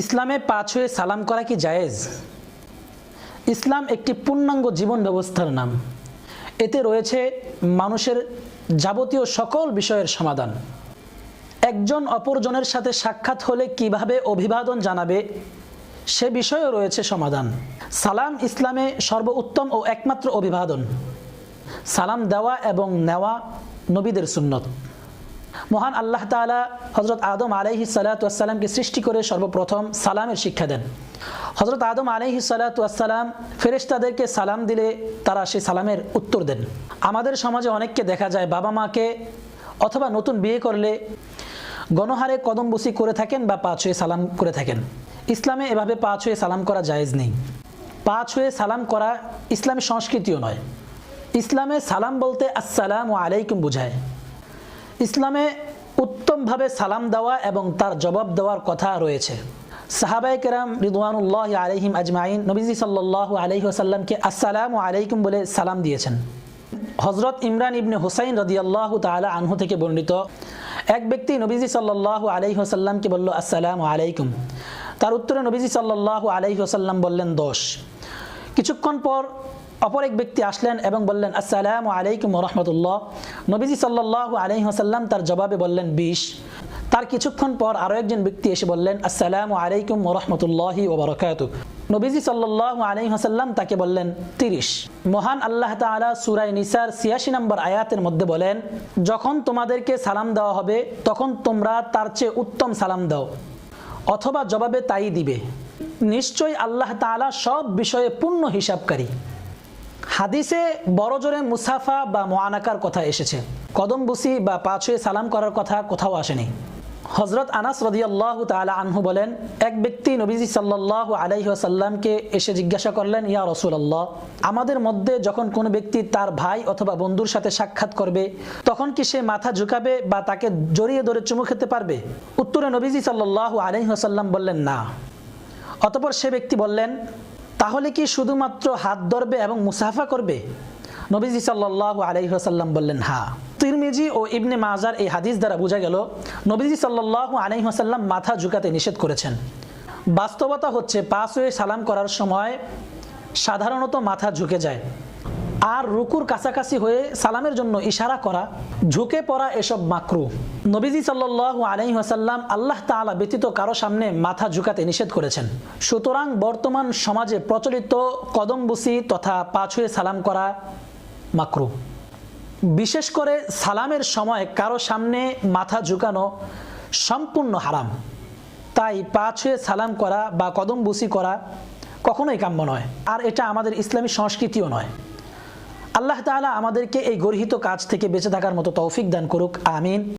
ইসলামে পা ছুঁয়ে সালাম করা কি জায়েজ? ইসলাম একটি পূর্ণাঙ্গ জীবন ব্যবস্থার নাম। এতে রয়েছে মানুষের যাবতীয় সকল বিষয়ের সমাধান। একজন অপরজনের সাথে সাক্ষাৎ হলে কীভাবে অভিবাদন জানাবে, সে বিষয়েও রয়েছে সমাধান। সালাম ইসলামে সর্বোত্তম ও একমাত্র অভিবাদন। সালাম দেওয়া এবং নেওয়া নবীদের সুন্নত। মহান আল্লাহ তাআলা হজরত আদম আলাইহি সালাতামকে সৃষ্টি করে সর্বপ্রথম সালামের শিক্ষা দেন। হজরত আদম আলাইহি সালাতাম ফেরেশতাদেরকে সালাম দিলে তারা সেই সালামের উত্তর দেন। আমাদের সমাজে অনেককে দেখা যায় বাবা মাকে অথবা নতুন বিয়ে করলে গণহারে কদমবসি করে থাকেন বা পা ছুঁয়ে সালাম করে থাকেন। ইসলামে এভাবে পা ছুঁয়ে সালাম করা জায়েজ নেই। পা ছুঁয়ে সালাম করা ইসলামী সংস্কৃতিও নয়। ইসলামে সালাম বলতে আসসালাম ও আলাইকুম বুঝায়। ইসলামে উত্তমভাবে সালাম দেওয়া এবং তার জবাব দেওয়ার কথা রয়েছে। সাহাবাই কেরাম রিদওয়ানুল্লাহ আলহিম আজমাইন নবীজি সাল্লাহ আলহি আসাল্লামকে আসসালামু আলাইকুম বলে সালাম দিয়েছেন। হজরত ইমরান ইবনে হুসাইন রদিয়াল্লাহ তালা আনহু থেকে বর্ণিত এক ব্যক্তি নবীজি সাল্লাহ আলহি আসাল্লামকে বলল, আসসালামু আলাইকুম। তার উত্তরে নবীজি সাল্লাহ আলহি আসাল্লাম বললেন দোষ কিছুক্ষণ পর অপর এক ব্যক্তি আসলেন এবং বললেন, আসসালামু আলাইকুম রহমতুল্লাহ। নবীজি সাল্লাহ আলহি আসাল্লাম তার জবাবে বললেন, বিশ। তার কিছুক্ষণ পর আরও একজন ব্যক্তি এসে বললেন, আসসালামু আলাইকুম রহমতুল্লাহি ওবরকাত নবীজি সাল্লাহ আলহি হাসাল্লাম তাকে বললেন, তিরিশ। মহান আল্লাহ তালা সুরাই নিসার ছিয়াশি নম্বর আয়াতের মধ্যে বলেন, যখন তোমাদেরকে সালাম দেওয়া হবে, তখন তোমরা তার চেয়ে উত্তম সালাম দাও, অথবা জবাবে তাই দিবে। নিশ্চয়ই আল্লাহ তাআলা সব বিষয়ে পূর্ণ হিসাবকারী। হাদিসে বড় জোরে মুসাফা বা মোয়ানাকার কথা এসেছে। কদম বুসি বা পা ছুঁয়ে সালাম করার কথা কোথাও আসেনি। হজরত আনাস রদিয়াল্লাহ তালা আনহু বলেন, এক ব্যক্তি নবীজি সাল্লাহ আলাইসাল্লামকে এসে জিজ্ঞাসা করলেন, ইয়া রসুল্লাহ আমাদের মধ্যে যখন কোনো ব্যক্তি তার ভাই অথবা বন্ধুর সাথে সাক্ষাৎ করবে, তখন কি সে মাথা ঝুঁকাবে বা তাকে জড়িয়ে ধরে চুমু খেতে পারবে? উত্তরে নবীজি সাল্লাহ আলাইসাল্লাম বললেন, না। অতপর সে ব্যক্তি বললেন তাহলে কি শুধুমাত্র হাত ধরবে এবং মুসাফা করবে? নবীজি সাল্লাহ আলহিহাসাল্লাম বললেন, হা। তিরমিজি ও ইবনে মাজার এই হাদিস দ্বারা বোঝা গেল, নবীজি সাল্লাহ সাল্লাম মাথা ঝুঁকাতে নিষেধ করেছেন। বাস্তবতা হচ্ছে, পাস হয়ে সালাম করার সময় সাধারণত মাথা ঝুঁকে যায়। আর রুকুর কাছাকাছি হয়ে সালামের জন্য ইশারা করা, ঝুঁকে পড়া এসব মাকরু। নবীজি সাল্লাহ আলহি আসাল্লাম আল্লাহ তালা ব্যতীত কারও সামনে মাথা ঝুঁকাতে নিষেধ করেছেন। সুতরাং বর্তমান সমাজে প্রচলিত কদমবুসি তথা পা পাছুয়ে সালাম করা মাকরু। বিশেষ করে সালামের সময় কারও সামনে মাথা ঝুঁকানো সম্পূর্ণ হারাম। তাই পা ছুঁয়ে সালাম করা বা কদম বুসি করা কখনোই কাম্য নয়। আর এটা আমাদের ইসলামী সংস্কৃতিও নয়। আল্লাহ তালা আমাদেরকে এই গর্হিত কাজ থেকে বেঁচে থাকার মতো তৌফিক দান করুক আমিন।